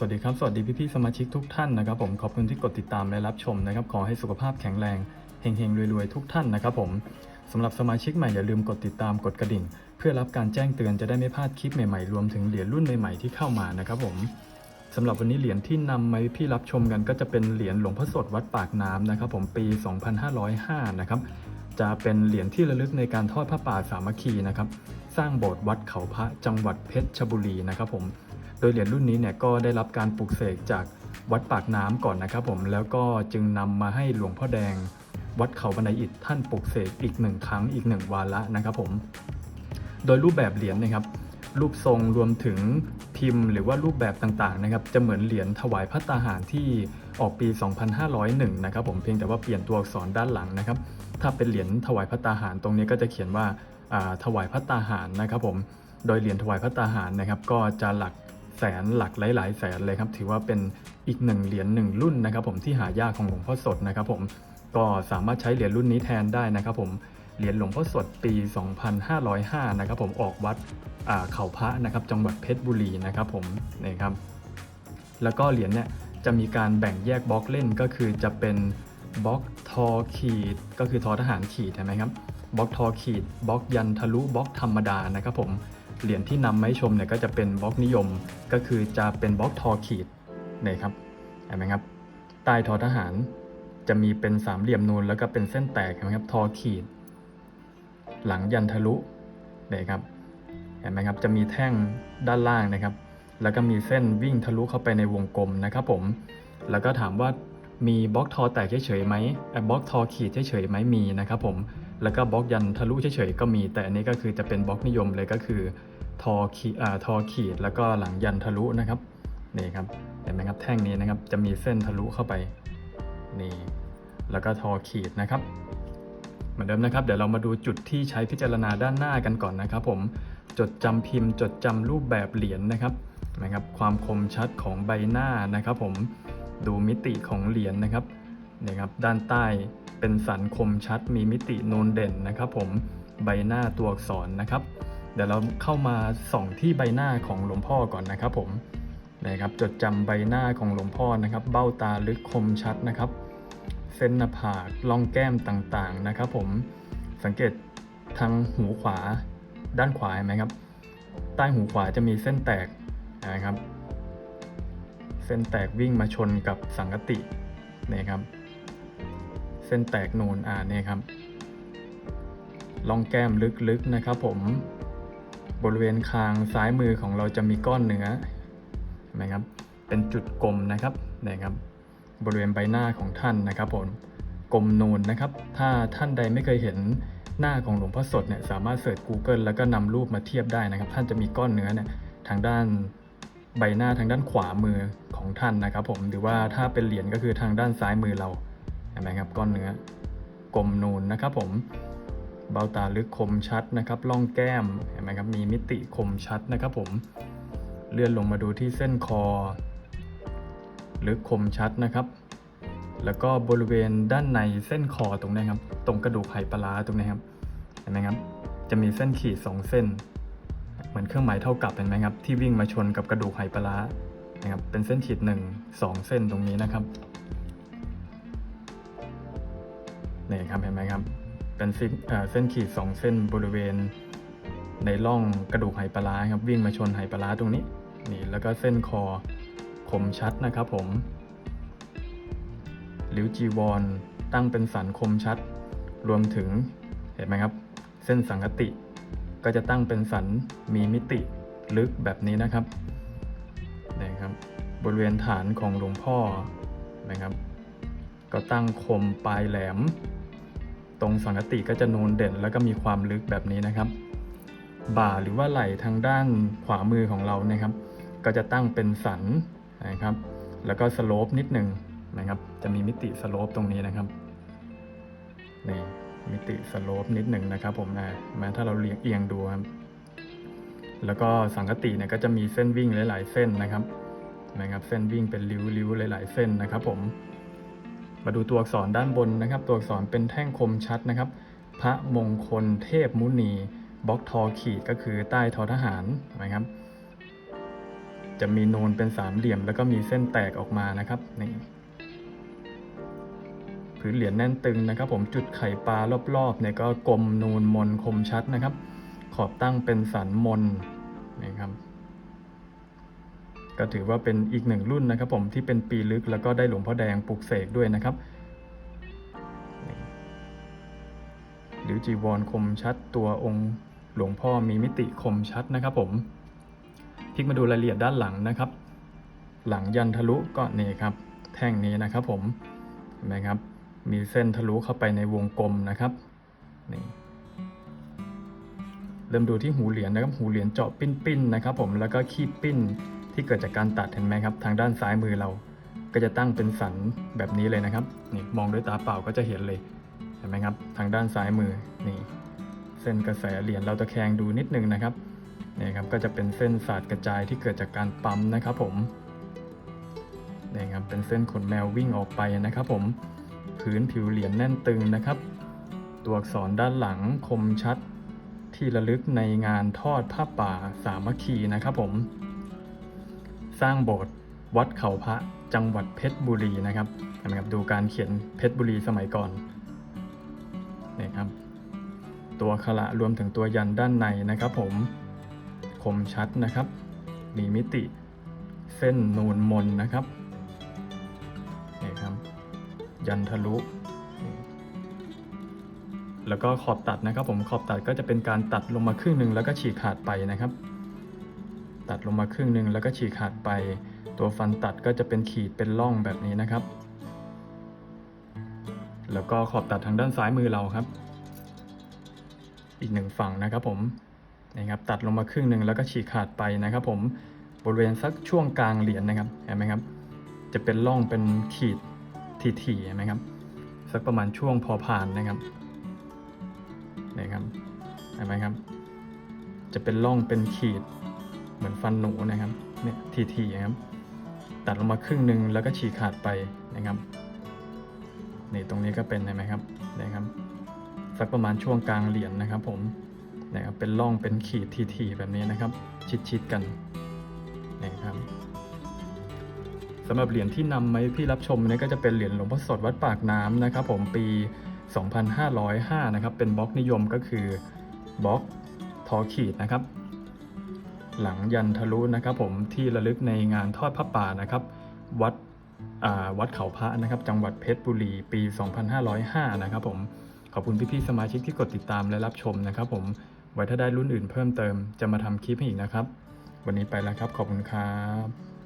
สวัสดีครับ สวัสดีพี่ๆสมาชิกทุกท่านนะครับผมขอบคุณที่กดติดตามและรับชมนะครับขอให้สุขภาพแข็งแรงเฮงๆรวยๆทุกท่านนะครับผมสำหรับสมาชิกใหม่อย่าลืมกดติดตามกดกระดิ่ง เพื่อรับการแจ้งเตือนจะได้ไม่พลาดคลิปใหม่ๆรวมถึงเหรียญรุ่นใหม่ๆที่เข้ามานะครับผมสำหรับวันนี้เหรียญที่นำมาพี่รับชมกันก็จะเป็นเหรียญหลวงพ่อสดวัดปากน้ำนะครับผมปี 2505 นะครับจะเป็นเหรียญที่ระลึกในการทอดผ้าป่าสามัคคีนะครับสร้างโบสถ์วัดเขาพระจังหวัดเพชรชบุรีนะครับผม โดยเหรียญรุ่นนี้เนี่ยก็ได้รับการปลูกเสกจากวัดปากน้ำก่อนนะครับผมแล้วก็จึงนำมาให้หลวงพ่อแดง วัดเขาบันไดอิฐท่านปลูกเสกอีกหนึ่งครั้งอีกหนึ่งวาระนะครับผมโดยรูปแบบเหรียญนะครับ รูปทรงรวมถึงพิมพ์หรือว่ารูปแบบต่างๆนะครับ จะเหมือนเหรียญถวายพัตตาหารที่ออกปี 2501 นะครับผมเพียงแต่ว่าเปลี่ยนตัวอักษรด้านหลังนะครับ ถ้าเป็นเหรียญถวายพัตตาหารตรงนี้ก็จะเขียนว่าถวายพัตตาหารนะครับผมโดยเหรียญถวายพัตตาหารนะครับ ก็จะหลัก แสนหลักหลาย ๆ แสนเลยครับถือว่าเป็นอีกหนึ่งเหรียญหนึ่งรุ่นนะครับผมที่หายากของหลวงพ่อสดนะครับผมก็สามารถใช้เหรียญรุ่นนี้แทนได้นะครับผมเหรียญหลวงพ่อสดปี 2505 นะครับผมออกวัดเขาพระนะครับจังหวัดเพชรบุรีนะครับผมนี่ครับแล้วก็เหรียญเนี่ยจะมีการแบ่งแยกบล็อกเล่นก็คือจะเป็นบล็อกทอขีด ก็คือทอทหารขีดใช่ไหมครับบล็อกทอขีดบล็อกยันทะลุบล็อกธรรมดานะครับผม เหรียญที่นำมาให้ชมเนี่ยก็จะเป็นบล็อกนิยมก็คือจะเป็นบล็อกทอขีดนี่ครับเห็นไหมครับใต้ทอทหารจะมีเป็นสามเหลี่ยมนูนแล้วก็เป็นเส้นแตกเห็นไหมครับทอขีด หลังยันทะลุนี่ครับเห็นไหมครับจะมีแท่งด้านล่างนะครับ แล้วก็มีเส้นวิ่งทะลุเข้าไปในวงกลมนะครับผมแล้วก็ถามว่า มีบล็อกทอแตกเฉยๆไหมบล็อกทอขีดเฉยๆไหมมีนะครับผม แล้วก็บล็อกยันทะลุเฉยๆก็มี แต่อันนี้ก็คือจะเป็นบล็อกนิยมเลยก็คือทอขีอ่าทอขีดแล้วก็หลังยันทะลุนะครับนี่ครับเห็นไหมครับแท่งนี้นะครับจะมีเส้นทะลุเข้าไปนี่แล้วก็ทอขีดนะครับ เหมือนเดิมนะครับ เดี๋ยวเรามาดูจุดที่ใช้พิจารณาด้านหน้ากันก่อนนะครับ ผมจดจำพิมพ์ จดจำรูปแบบเหรียญนะครับนะครับ ความคมชัดของใบหน้านะครับ ผม ดูมิติของเหรียญนะครับนี่ครับ ด้านใต้เป็นสันคมชัดมีมิตินูนเด่นนะครับผมใบหน้าตัวอักษรนะครับ เดี๋ยวเราเข้ามาส่องที่ใบหน้าของหลวงพ่อก่อนนะครับผมนะครับจดจำใบหน้าของหลวงพ่อนะครับ เบ้าตาลึกคมชัดนะครับ เส้นหน้าผากล่องแก้มต่างๆนะครับผมสังเกตทางหูขวาด้านขวาเห็นไหมครับ ใต้หูขวาจะมีเส้นแตกนะครับ เส้นแตกวิ่งมาชนกับสังกตินี่ครับ เส้นแตกนูนอ่านี่ครับลองแก้มลึกๆนะครับ ผมบริเวณคางซ้ายมือของเราจะมีก้อนเนื้อเห็นไหมครับ เป็นจุดกลมนะครับนี่ครับ บริเวณใบหน้าของท่านนะครับผมกลมนูนนะครับ ถ้าท่านใดไม่เคยเห็นหน้าของหลวงพ่อสดเนี่ยสามารถเสิร์ช Google แล้วก็นำรูปมาเทียบได้นะครับ ท่านจะมีก้อนเนื้อเนี่ยทางด้านใบหน้าทางด้านขวามือ ของท่านนะครับผมหรือว่าถ้าเป็นเหรียญก็คือทางด้านซ้ายมือเราเห็นไหมครับก้อนเนื้อกลมนูนนะครับผมเบ้าตาลึกคมชัดนะครับล่องแก้มเห็นไหมครับมีมิติคมชัดนะครับผมเลื่อนลงมาดูที่เส้นคอลึกคมชัดนะครับ แล้วก็บริเวณด้านในเส้นคอตรงนี้ครับ ตรงกระดูกไหปลาร้าตรงนี้ครับเห็นไหมครับ จะมีเส้นขีดสองเส้น เหมือนเครื่องหมายเท่ากับเห็นไหมครับ ที่วิ่งมาชนกับกระดูกไหปลาร้า นะครับเป็นเส้นขีดหนึ่งสองเส้นตรงนี้นะครับนี่ครับเห็นไหมครับ เป็นเส้นขีดสองเส้นบริเวณ ในร่องกระดูกไหปลาร้าครับวิ่งมาชนไหปลาร้าตรงนี้นี่แล้วก็เส้นคอคมชัดนะครับผมริ้วจีวรตั้งเป็นสันคมชัด รวมถึงเห็นไหมครับ เส้นสังกติก็จะตั้งเป็นสันมีมิติลึกแบบนี้นะครับ บริเวณฐานของหลวงพ่อนะครับ ก็ตั้งคมปลายแหลม ตรงสังกติก็จะนูนเด่นแล้วก็มีความลึกแบบนี้นะครับ บ่าหรือว่าไหล่ทางด้านขวามือของเรานะครับ ก็จะตั้งเป็นสันนะครับ แล้วก็สโลปนิดหนึ่งนะครับ จะมีมิติสโลปตรงนี้นะครับนี่มิติสโลปนิดหนึ่งนะครับ ผมนะแม้ถ้าเราเรียงเอียงดูครับแล้วก็สังกติเนี่ยก็จะมีเส้นวิ่งหลาย ๆ เส้นนะครับ นะครับ เส้นวิ่งเป็นริ้วๆหลาย ๆ เส้นนะครับ ผม มาดูตัวอักษรด้านบนนะครับ ตัวอักษรเป็นแท่งคมชัดนะครับ พระมงคลเทพมุนีบล็อกทอขีดก็คือใต้ทอทหารนะครับ จะมีนูนเป็นสามเหลี่ยม แล้วก็มีเส้นแตกออกมานะครับนี่พื้นเหรียญแน่นตึงนะครับ ผมจุดไข่ปลารอบๆเนี่ยก็กลมนูนมนคมชัดนะครับ ขอบตั้งเป็นสันมนนะครับ ก็ถือว่าเป็นอีกหนึ่งรุ่นนะครับผมที่เป็นปีลึกแล้วก็ได้หลวงพ่อแดงปลุกเสกด้วยนะครับหรือจีวรคมชัดตัวองค์หลวงพ่อมีมิติคมชัดนะครับผมพลิกมาดูรายละเอียดด้านหลังนะครับ หลังยันทะลุก็นี่ครับ แท่งนี้นะครับผมเห็นไหมครับมีเส้นทะลุเข้าไปในวงกลมนะครับนี่เริ่มดูที่หูเหรียญนะครับ หูเหรียญเจาะปิ้นๆนะครับ ผมแล้วก็ขีดปิ้น ที่เกิดจากการตัดเห็นไหมครับ ทางด้านซ้ายมือเราก็จะตั้งเป็นสันแบบนี้เลยนะครับนี่มองด้วยตาเปล่าก็จะเห็นเลยเห็นไหมครับ ทางด้านซ้ายมือนี่เส้นกระแสเหรียญเราตะแคงดูนิดนึงนะครับนี่ครับก็จะเป็นเส้นสาดกระจายที่เกิดจากการปั๊มนะครับผมนี่ครับเป็นเส้นขนแมววิ่งออกไปนะครับ ผมพื้นผิวเหรียญแน่นตึงนะครับ ตัวอักษรด้านหลังคมชัดที่ระลึกในงานทอดผ้าป่าสามัคคีนะครับผม สร้างโบสถ์วัดเขาพระจังหวัดเพชรบุรีนะครับเห็นไหมครับดูการเขียนเพชรบุรีสมัยก่อนนี่ครับ ตัวขละรวมถึงตัวยันด้านในนะครับ ผมคมชัดนะครับ มีมิติเส้นนูนมนนะครับนี่ครับ ยันทะลุ แล้วก็ขอบตัดนะครับ ผมขอบตัดก็จะเป็นการตัดลงมาครึ่งหนึ่งแล้วก็ฉีกขาดไปนะครับ ตัดลงมาครึ่งหนึ่งแล้วก็ฉีกขาดไป ตัวฟันตัดก็จะเป็นขีดเป็นร่องแบบนี้นะครับ แล้วก็ขอบตัดทางด้านซ้ายมือเราครับ อีกหนึ่งฝั่งนะครับผมนะครับตัดลงมาครึ่งหนึ่งแล้วก็ฉีกขาดไปนะครับ ผมบริเวณสักช่วงกลางเหรียญนะครับเห็นไหมครับ จะเป็นร่องเป็นขีดถี่ๆเห็นไหมครับ สักประมาณช่วงพอผ่านนะครับนะครับเห็นไหมครับ จะเป็นร่องเป็นขีด เหมือนฟันหนูนะครับเนี่ยทีๆนะครับตัดลงมาครึ่งหนึ่งแล้วก็ฉีกขาดไปนะครับนี่ตรงนี้ก็เป็นเห็นไหมครับนะครับสักประมาณช่วงกลางเหรียญนะครับ ผมนะครับเป็นร่องเป็นขีดทีๆแบบนี้นะครับ ชิดๆกันนะครับสำหรับเหรียญที่นำมาให้พี่รับชมเนี่ยก็จะเป็นเหรียญหลวงพ่อสดวัดปากน้ำนะครับ ผมปี 2505 นะครับ เป็นบล็อกนิยมก็คือบล็อกทอขีดนะครับ หลังยันทะลุนะครับ ผมที่ระลึกในงานทอดพระป่านะครับ วัดวัดเขาพระนะครับ จังหวัดเพชรบุรีปี 2505 นะครับผมขอบคุณพี่ๆสมาชิกที่กดติดตามและรับชมนะครับ ผมไว้ถ้าได้รุ่นอื่นเพิ่มเติมจะมาทำคลิปให้อีกนะครับ วันนี้ไปแล้วครับขอบคุณครับ